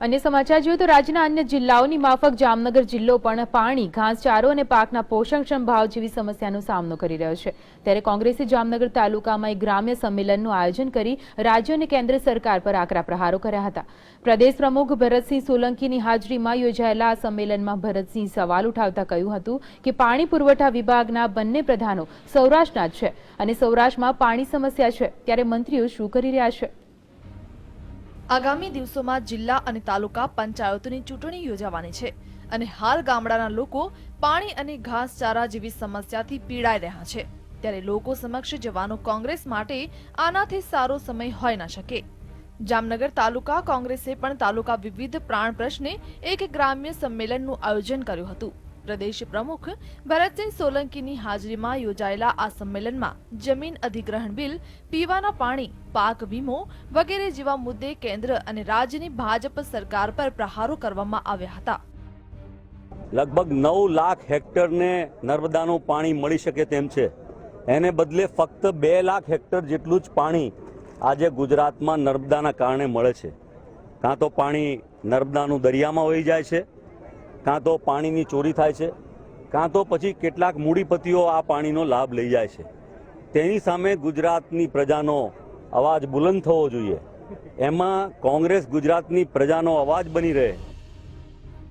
અન્ય સમાચાર જોઈએ તો રાજ્યના અન્ય જિલ્લાઓની માફક જામનગર જિલ્લો પણ પાણી, ઘાસચારો અને પાકના પોષણક્ષમ ભાવ જેવી સમસ્યાનો સામનો કરી રહ્યો છે. ત્યારે કોંગ્રેસે જામનગર તાલુકામાં એક ગ્રામ્ય સંમેલનનું આયોજન કરી રાજ્ય અને કેન્દ્ર સરકાર પર આકરા પ્રહારો કર્યા હતા. પ્રદેશ પ્રમુખ ભરતસિંહ સોલંકીની હાજરીમાં યોજાયેલા આ સંમેલનમાં ભરતસિંહ સવાલ ઉઠાવતા કહ્યું હતું કે પાણી પુરવઠા વિભાગના બંને પ્રધાનો સૌરાષ્ટ્રના છે અને સૌરાષ્ટ્રમાં પાણી સમસ્યા છે. ત્યારે મંત્રીઓ શું કરી રહ્યા છે? આગામી દિવસોમાં જિલ્લા અને તાલુકા પંચાયતોની ચૂંટણી યોજાવાની છે અને હાલ ગામડાના લોકો પાણી અને ઘાસચારા જેવી સમસ્યાથી પીડાઈ રહ્યા છે. ત્યારે લોકો સમક્ષ જવાનો કોંગ્રેસ માટે આનાથી સારો સમય હોઈ ન શકે. જામનગર તાલુકા કોંગ્રેસે પણ તાલુકા વિવિધ પ્રાણ પ્રશ્ને એક ગ્રામ્ય સંમેલનનું આયોજન કર્યું હતું. પ્રદેશ પ્રમુખ ભરતસિંહ સોલંકીની હાજરીમાં યોજાયેલા આ સંમેલનમાં જમીન અધિગ્રહણ બિલ, પીવાના પાણી, પાક વીમો વગેરે જેવા મુદ્દે કેન્દ્ર અને રાજ્યની ભાજપ સરકાર પર પ્રહારો કરવામાં આવ્યા હતા. લગભગ નવ લાખ હેક્ટરને નર્મદાનું પાણી મળી શકે તેમ છે. એને બદલે ફક્ત બે લાખ હેક્ટર જેટલું જ પાણી આજે ગુજરાતમાં નર્મદાના કારણે મળે છે. કાં તો પાણી નર્મદાનું દરિયામાં વહી જાય છે કાં તો પાણીની ચોરી થાય છે, કાં તો પછી કેટલાક મૂડીપતિઓ આ પાણીનો લાભ લઈ જાય છે. તેની સામે ગુજરાતની પ્રજાનો અવાજ બુલંદ થવો જોઈએ. એમાં કોંગ્રેસ ગુજરાતની પ્રજાનો અવાજ બની રહે.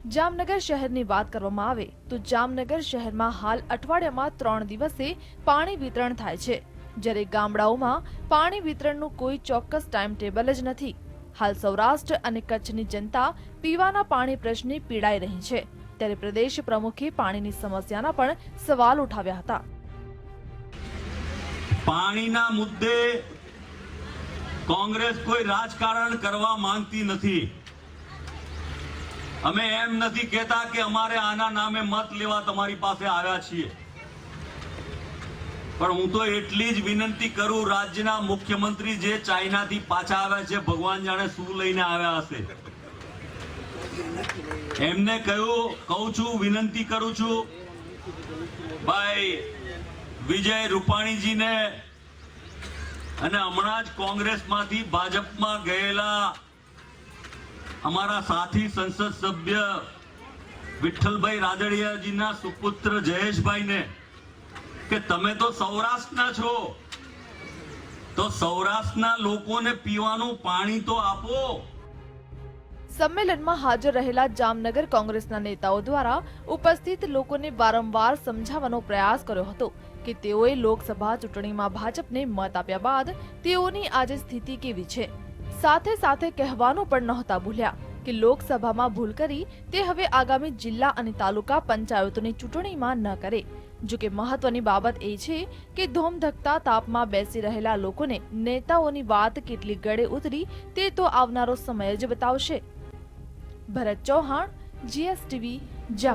જામનગર શહેરની વાત કરવામાં આવે તો જામનગર શહેરમાં હાલ અઠવાડિયામાં ત્રણ દિવસે પાણી વિતરણ થાય છે. જ્યારે ગામડાઓમાં પાણી વિતરણનું કોઈ ચોક્કસ ટાઈમ ટેબલ જ નથી. હાલ સૌરાષ્ટ્ર અને કચ્છની જનતા પીવાના પાણી પ્રશ્ને પીડાઈ રહી છે. ત્યારે પ્રદેશ પ્રમુખે પાણીની સમસ્યાના પણ સવાલ ઉઠાવ્યા હતા. પાણીના મુદ્દે કોંગ્રેસ કોઈ રાજકારણ કરવા માંગતી નથી. અમે એમ નથી કહેતા કે અમારે આના નામે મત લેવા તમારી પાસે આવ્યા છીએ. પણ હું તો એટલી જ વિનંતી કરું, રાજ્યના મુખ્યમંત્રી જે ચાઇનાથી પાછા આવ્યા છે, ભગવાન જાણે શું લઈને આવ્યા હશે. એમને કહ્યું, કહું છું, વિનંતી કરું છું, ભાઈ, વિજય રૂપાણીજીને અને હમણાં જ કોંગ્રેસમાંથી ભાજપમાં ગયેલા અમારા સાથી સંસદ સભ્ય વિઠ્ઠલભાઈ રાદડિયાજીના સુપુત્ર જયેશભાઈને કે તમે તો સૌરાષ્ટ્રના છો. તો સૌરાષ્ટ્રના લોકોને પીવાનું પાણી તો આપો. સંમેલનમાં હાજર રહેલા જામનગર કોંગ્રેસના નેતાઓ દ્વારા ઉપસ્થિત લોકોને વારંવાર સમજાવવાનો પ્રયાસ કર્યો હતો કે તેઓએ લોકસભા ચૂંટણીમાં ભાજપને મત આપ્યા બાદ તેઓની આજે સ્થિતિ કેવી છે. સાથે સાથે કહેવાનું પણ નહોતા ભૂલ્યા કે લોકસભામાં ભૂલ કરી તે હવે આગામી જિલ્લા અને તાલુકા પંચાયતોની ચૂંટણીમાં ન કરે. જો કે મહત્વની બાબત એ છે કે ધોમધકતા તાપમાં બેસી રહેલા લોકોને નેતાઓની વાત કેટલી ગળે ઉતરી તે તો આવનારો સમય જ બતાવશે. ભરત ચૌહાણ, જીએસટીવી